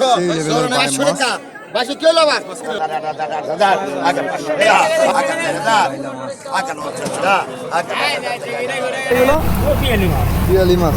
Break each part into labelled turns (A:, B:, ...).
A: পাঁচশো। টাকা বাসি কেউ লাবার
B: পিয়ালি মাছ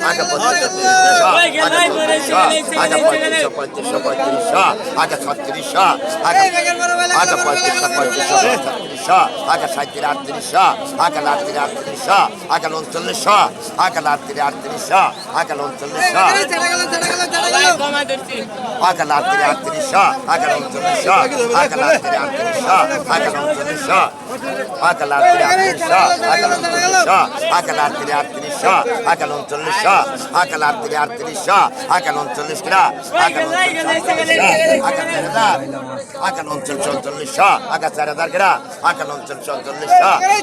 C: আটত্রিশ আটত্রিশ আকাল উনচল্লিশ আকাল আটত্রিশ আটত্রিশ আকাল উনচল্লিশ আকাল আটত্রিশ আটত্রিশ আকাল উনচল্লিশ আকাল আটত্রিশ আটত্রিশ আকাল উনচল্লিশ আকাল আটত্রিশ আটত্রিশ আকাল উনচল্লিশ আকাল আটত্রিশ আটত্রিশ আকাল উনচল্লিশ কিরা আকাল আকাল উনচল্লিশ চৌচল্লিশ আকাল চার হাজার কিরা আকাল উনচল্লিশ চৌচল্লিশ আকাল চার হাজার কিরা আকাল উনচল্লিশ চৌচল্লিশ আকাল চার হাজার কিরা আকাল উনচল্লিশ চৌচল্লিশ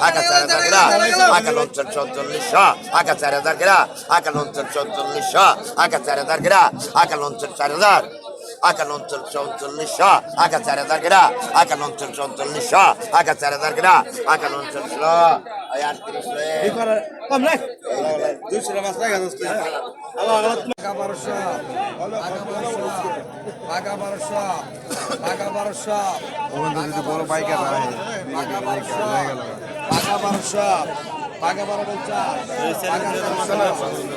C: আকাল চার হাজার। কিরা আকাল উনচল্লিশ চার হাজার আকাল অঞ্চল চৌচল্লিশ আকাল চার হাজার গেরা আকাল অঞ্চল চৌচল্লিশ আকাল চার হাজার গেরা আকাল অঞ্চল ছিল আটত্রিশ
A: টাকা বারোশো টাকা বারোশো টাকা বারোশো টাকা বারোশো
B: ওখান থেকে যদি বড় বাইকার না
A: টাকা বারোশো টাকা বারোশো টাকা বারো পঞ্চাশ টাকা তেরোশো টাকা তেরোশো টাকা তেরো পঞ্চাশ টাকা তেরো পঞ্চাশ
D: এক বছর সেলিব্রিটি
A: টাকা তেরোশো পঞ্চাশ টাকা তেরোশো পঞ্চাশ টাকা তেরোশো পঞ্চাশ টাকা তেরোশো পঞ্চাশ হ্যাঁ চোদ্দ
B: ওই শামুপুরি বানাইছে শামুপুরি বানাইছে
C: আগে পঞ্চাশ আগে আগে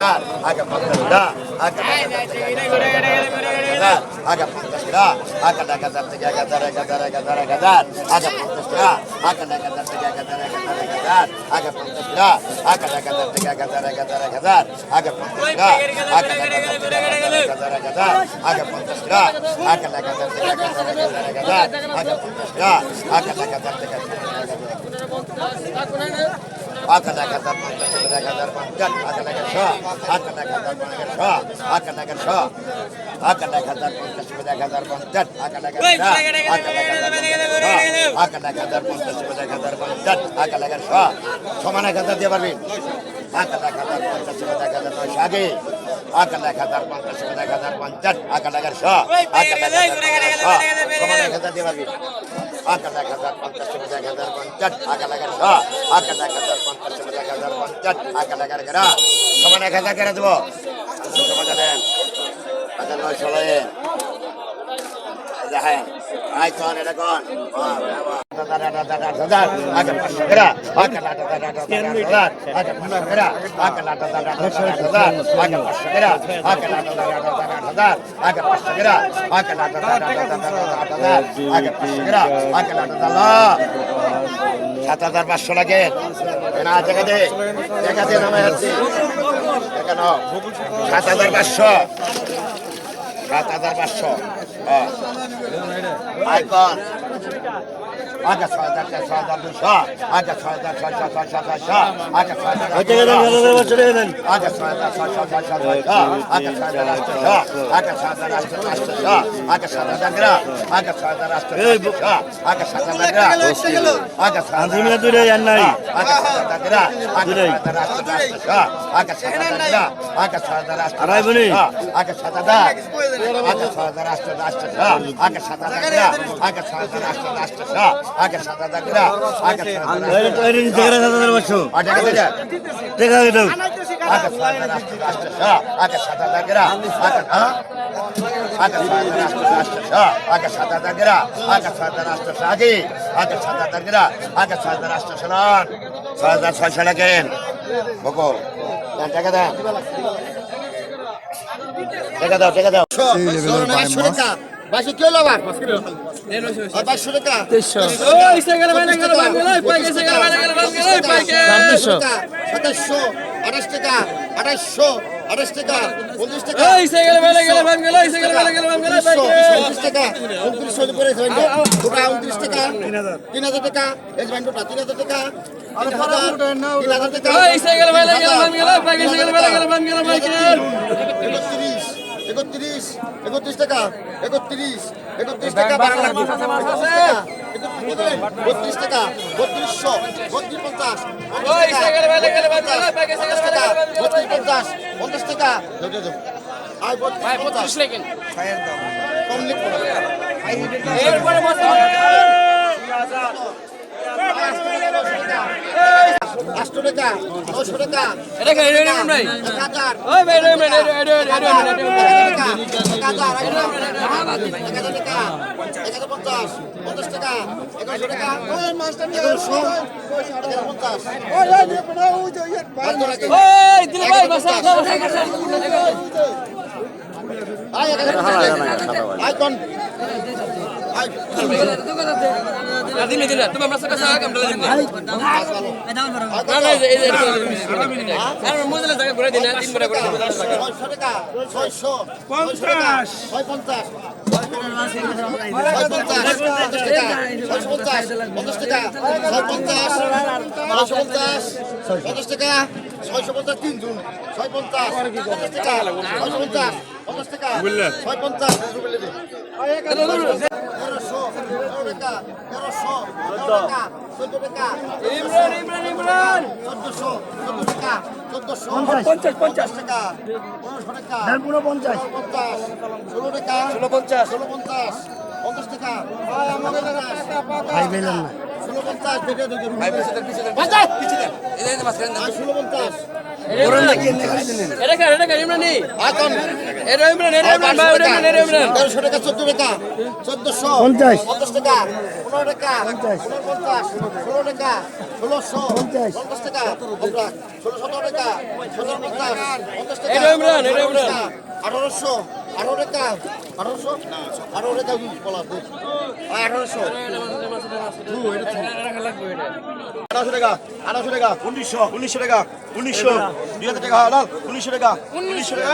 C: হাজার এক হাজার এক হাজার আগে পঞ্চাশ আগে এক হাজার থেকে এক হাজার এক হাজার এক হাজার আগে পঞ্চাশ আগে এক হাজার থেকে এক হাজার এক হাজার এক হাজার আগে পঞ্চাশ আগে এক হাজার থেকে এক হাজার এক হাজার এক হাজার আগে পঞ্চাশ আগে এক হাজার থেকে এক হাজার এক হাজার এক হাজার আগে পঞ্চাশ আগে এক হাজার থেকে এক হাজার আকাল এক হাজার পঞ্চাশ এক হাজার পঞ্চাশ আকাল এক শ আকাল এক হাজার পঞ্চাশ শ আকাল এক শ আকাল এক হাজার পঞ্চাশ এক হাজার পঞ্চাশ আকাল এক হাজার আকাল এক হাজার আকাল এক হাজার পঞ্চাশ এক হাজার পঞ্চাশ আকাল এক শ সমান এক হাজার দিয়ে পারবি আকাল এক হাজার পঞ্চাশ এক হাজার নয়শো আগে এক হাজার পঞ্চাশ এক হাজার পঞ্চাশ আকাল এক শ আকাল এক হাজার শ সমান এক হাজার দিয়ে পারবি আকাল এক হাজার পঞ্চাশ এক হাজার পঞ্চাশ আকাল এক শ আকাল এক হাজার পঞ্চাশ এক হাজার পঞ্চাশ আকাল এক হাজার সমান এক হাজার কেটে দেবো সাত হাজার পাঁচশো লাগে না, দেখা দে দেখা দে নামে যাচ্ছি কেন সাত হাজার পাঁচশো। সাত হাজার পাঁচশো। আইকন। আগে ছয় হাজার ছয় হাজার দুশো আগে ছয় হাজার ছয়শো ছয়শো ছয়শো আগে ছয় হাজার আগে ছয় হাজার ছয়শো ছয়শো ছয়শো আগে ছয় হাজার আটশো আগে ছয় হাজার আটশো আটশো আগে সাত হাজার গ্রা আগে ছয় হাজার আটশো আগে সাত হাজার গ্রা আগে ছয় হাজার আগে সাত হাজার গ্রা আগে ছয় হাজার আটশো আটশো আগে সাত হাজার গ্রা আগে ছয় হাজার আটশো আগে সাত হাজার আগে ছয় হাজার আটশো আটশো আগে ছয় হাজার হ্যাঁ ছয়শো লাগেন বকো টাকা দেন টাকা দাও টাকা দাও
B: সেই লেভেলের বাইম
A: পাঁচশো
B: মাছ
A: টাকা
B: সাতাশশো আঠাশ টাকা আঠাশশো আঠাশ টাকা উনত্রিশ টাকা
A: এই সাইকেল বেলে গেলে ভাঙ গেল এই সাইকেল বেলে গেলে ভাঙ গেল
B: উনত্রিশ টাকা উনত্রিশশো উপরে দুটা উনত্রিশ টাকা তিন হাজার টাকা এই যে দুটা তিন হাজার টাকা তিন হাজার টাকা একত্রিশ একত্রিশ টাকা একত্রিশ একত্রিশ টাকা বত্রিশ টাকা বত্রিশশো বত্রিশ পঞ্চাশ
A: ভাঙ গেল
B: বত্রিশ পঞ্চাশ পঞ্চাশ টাকা আর বত্রিশ পঞ্চাশ
A: লেকেন
B: কম লিখব।
A: এরপরে
B: আটশো টাকা নশো টাকা। পঞ্চাশ। পঞ্চাশ টাকা এগারোশো টাকা। এগারোশো পঞ্চাশ। টাকা ছয় পঞ্চাশ টাকা পঞ্চাশ ছয়শো পঞ্চাশ টাকা তিন জুন। ছয় পঞ্চাশ পঞ্চাশ টাকা। ছয়শো পঞ্চাশ পঞ্চাশ টাকা। ছয় পঞ্চাশ তেরোশো তেরো টাকা তেরোশো তেরো টাকা চোদ্দ টাকা।
A: ইমরান ইমরান ইমরান!
B: চোদ্দশো চোদ্দ টাকা চোদ্দশো পঞ্চাশ পঞ্চাশ টাকা পনেরোশো টাকা পনেরো পঞ্চাশ। পঞ্চাশ ষোলো টাকা ষোলো পঞ্চাশ। ষোলো পঞ্চাশ পঞ্চাশ টাকা। ষোলো পঞ্চাশ বেটে দুটো পঞ্চাশ
A: ভাই ইমরান
B: তেরোশো টাকা পনেরো টাকা পঞ্চাশ ষোলো ষোলোশো পঞ্চাশ টাকা ষোলো সতেরো টাকা সতেরো। আঠারোশো আঠারো টাকা আঠারোশো আঠারো টাকা বলা আঠারোশো
E: আঠারোশো টাকা আঠারোশো টাকা উনিশশো উনিশশো টাকা উনিশশো দুই হাজার টাকা হালাল উনিশশো টাকা উনিশশো টাকা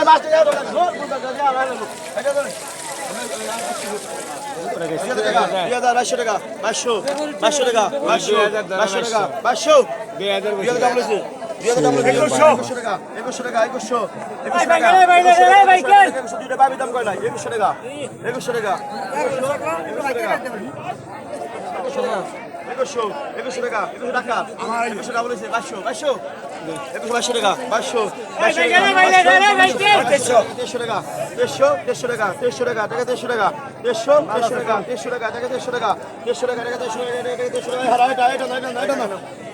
E: দুই হাজার বাইশশো টাকা বাইশশো বাইশশো টাকা বাইশশো বাইশশো টাকা বাইশশো দুই হাজার দুই হাজার টাকা একুশশো টাকা একুশশো টাকা একুশশো একুশশো টাকা একুশশো টাকা একুশশো টাকা একুশশো একুশশো টাকা একুশশো টাকা একুশশো টাকা বলেছে বাইশশো বাইশশো একুশশো বাইশশো টাকা বাইশশো বাইশশো দেড়শো টাকা দেড়শো তেইশশো টাকা দেড়শো টাকা টাকা দেড়শো টাকা দেড়শো দেড়শো টাকা দেড়শো টাকা টাকা দেড়শো টাকা দেড়শো টাকা টাকা দেড়শো টাকা টাকা দেড়শো টাকা